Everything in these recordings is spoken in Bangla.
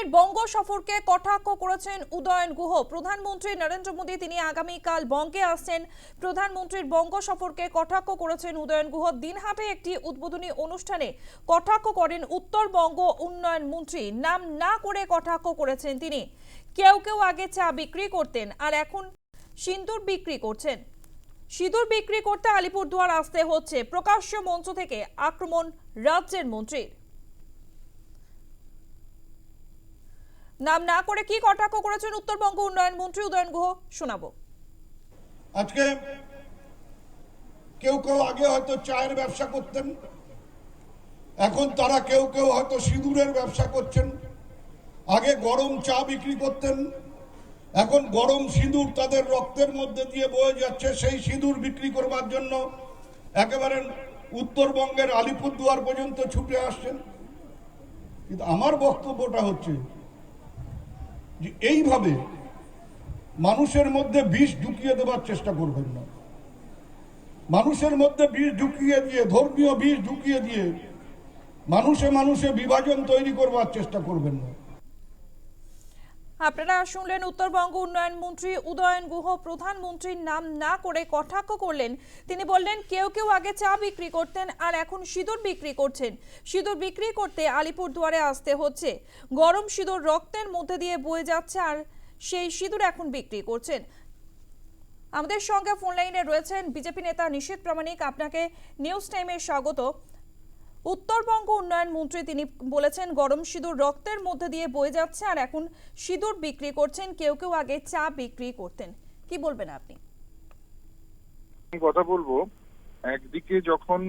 প্রধানমন্ত্রীর বঙ্গ সফরকে কটাক্ষ করেছেন উদয়ন গুহ। প্রধানমন্ত্রী নরেন্দ্র মোদী, তিনি আগামীকাল বঙ্গে আসছেন। প্রধানমন্ত্রীর বঙ্গ সফরকে কটাক্ষ করেছেন উদয়ন গুহ। দিনহাটে একটি উদ্বোধনী অনুষ্ঠানে কটাক্ষ করেন উত্তরবঙ্গ উন্নয়ন মন্ত্রী। নাম না করে কটাক্ষ করেছেন তিনি। কেউ কেউ আগে চা বিক্রি করতেন আর এখন সিন্দুর বিক্রি করছেন। সিঁদুর বিক্রি করতে আলিপুরদুয়ার আসতে হচ্ছে। প্রকাশ্য মঞ্চ থেকে আক্রমণ রাজ্যের মন্ত্রীর। নাম না করে কি কটাক্ষ করেছেন উত্তরবঙ্গ উন্নয়ন মন্ত্রী উদয়ন গুহ? শোনাবো। আজকে কেউ কেউ আগে হয়তো চায়ের ব্যবসা করতেন, এখন তারা কেউ কেউ হয়তো সিঁদুরের ব্যবসা করছেন, আগে গরম চা বিক্রি করতেন, এখন গরম সিঁদুর তাদের রক্তের মধ্যে দিয়ে বয়ে যাচ্ছে, সেই সিঁদুর বিক্রি করবার জন্য একেবারে উত্তরবঙ্গের আলিপুরদুয়ার পর্যন্ত ছুটে আসছেন। কিন্তু আমার বক্তব্যটা হচ্ছে যে এইভাবে মানুষের মধ্যে বিষ ঢুকিয়ে দেওয়ার চেষ্টা করবেন না। মানুষের মধ্যে বিষ ঢুকিয়ে দিয়ে, ধর্মীয় বিষ ঢুকিয়ে দিয়ে মানুষে মানুষে বিভাজন তৈরি করবার চেষ্টা করবেন না। আপনারা শুনলেন উত্তরবঙ্গ উন্নয়ন মন্ত্রী উদয়ন গুহ। প্রধানমন্ত্রীর নাম না করে কটাক্ষ করলেন। তিনি বললেন, কেউ কেউ আগে চা বিক্রি করতেন আর এখন সিঁদুর বিক্রি করছেন। সিঁদুর বিক্রি করতে আলিপুরদুয়ারে আসতে হচ্ছে। গরম সিঁদুর রক্তের মধ্যে দিয়ে বয়ে যাচ্ছে আর সেই সিঁদুর এখন বিক্রি করছেন। আমাদের সঙ্গে ফোন লাইনে রয়েছেন বিজেপি নেতা নিশীত প্রামাণিক। আপনাকে নিউজ টাইমে স্বাগত। উত্তরবঙ্গ উন্নয়ন মন্ত্রী তিনি বলেছেন, গরম সিঁদুর রক্তের মধ্যে দিয়ে বয়ে যাচ্ছে আর এখন সিঁদুর বিক্রি করছেন, কেউ কেউ আগে চা বিক্রি করতেন। কি বলবেন আপনি? আমি কথা বলব, একদিকে যখন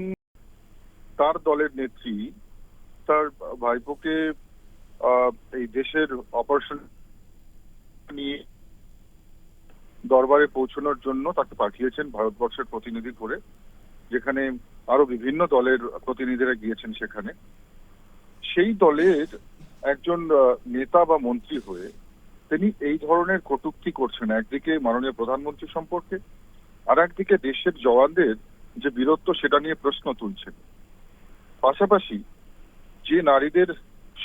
তার দলের নেত্রী, তার ভাইপোকে এই দেশের অপারেশন নিয়ে দরবারে পৌঁছানোর জন্য তাকে পাঠিয়েছেন ভারতবর্ষের প্রতিনিধি করে, যেখানে আরও বিভিন্ন দলের প্রতিনিধিরা গিয়েছেন সেখানে। সেই দলের একজন নেতা বা মন্ত্রী হয়ে তিনি এই ধরনের কটুক্তি করছেন। একদিকে মাননীয় প্রধানমন্ত্রী সম্পর্কে, আর একদিকে দেশের জওয়ানদের যে বীরত্ব সেটা নিয়ে প্রশ্ন তুলছেন। পাশাপাশি যে নারীদের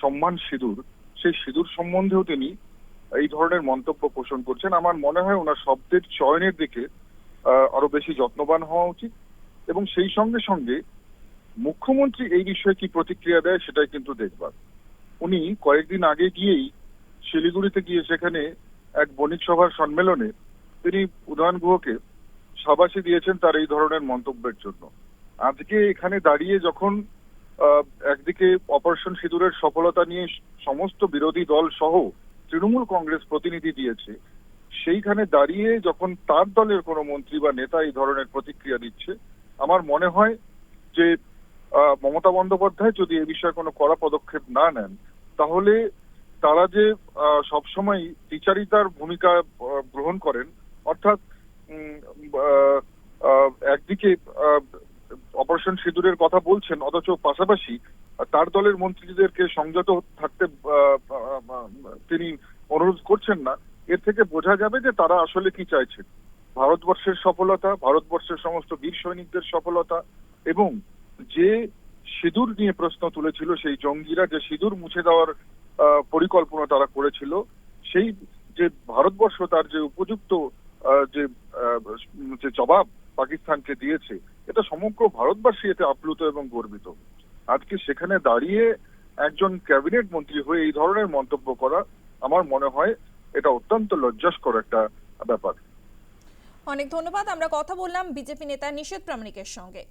সম্মান সিঁদুর, সেই সিঁদুর সম্বন্ধেও তিনি এই ধরনের মন্তব্য পোষণ করছেন। আমার মনে হয় ওনার শব্দের চয়নের দিকে আরও বেশি যত্নবান হওয়া উচিত। এবং সেই সঙ্গে সঙ্গে মুখ্যমন্ত্রী এই বিষয়ে কি প্রতিক্রিয়া দেয় সেটাই কিন্তু দেখবার। উনি কয়েকদিন আগে গিয়েই শিলিগুড়িতে গিয়ে সেখানে এক বণিক সভার সম্মেলনে তিনি উদয়ন গুহকে সাবাসী দিয়েছেন তার এই ধরনের মন্তব্যের জন্য। আজকে এখানে দাঁড়িয়ে যখন একদিকে অপারেশন সিঁদুরের সফলতা নিয়ে সমস্ত বিরোধী দল সহ তৃণমূল কংগ্রেস প্রতিনিধি দিয়েছে, সেইখানে দাঁড়িয়ে যখন তার দলের কোনো মন্ত্রী বা নেতা এই ধরনের প্রতিক্রিয়া দিচ্ছে আমার মনে হয় যে মমতা বন্দ্যোপাধ্যায় যদি এ বিষয়ে কোনো কড়া পদক্ষেপ না নেন, তাহলে তারা যে সবসময় দ্বিচারিতার ভূমিকা গ্রহণ করেন, অর্থাৎ একদিকে অপারেশন সিঁদুরের কথা বলছেন, অথচ পাশাপাশি তার দলের মন্ত্রীদেরকে সংযত থাকতে তিনি অনুরোধ করছেন না, এর থেকে বোঝা যাবে যে তারা আসলে কি চাইছেন। ভারতবর্ষের সফলতা, ভারতবর্ষের সমস্ত বীর সৈনিকদের সফলতা এবং যে সিঁদুর নিয়ে প্রশ্ন তুলেছিল, সেই জঙ্গিরা যে সিঁদুর মুছে দেওয়ার পরিকল্পনা তারা করেছিল, সেই যে ভারতবর্ষ তার যে উপযুক্ত যে জবাব পাকিস্তানকে দিয়েছে, এটা সমগ্র ভারতবাসী এতে আপ্লুত এবং গর্বিত। আজকে সেখানে দাঁড়িয়ে একজন ক্যাবিনেট মন্ত্রী হয়ে এই ধরনের মন্তব্য করা, আমার মনে হয় এটা অত্যন্ত লজ্জাস্কর একটা ব্যাপার। অনেক ধন্যবাদ। আমরা কথা বললাম বিজেপি নেতা নিষেধ প্রামাণিকের সঙ্গে।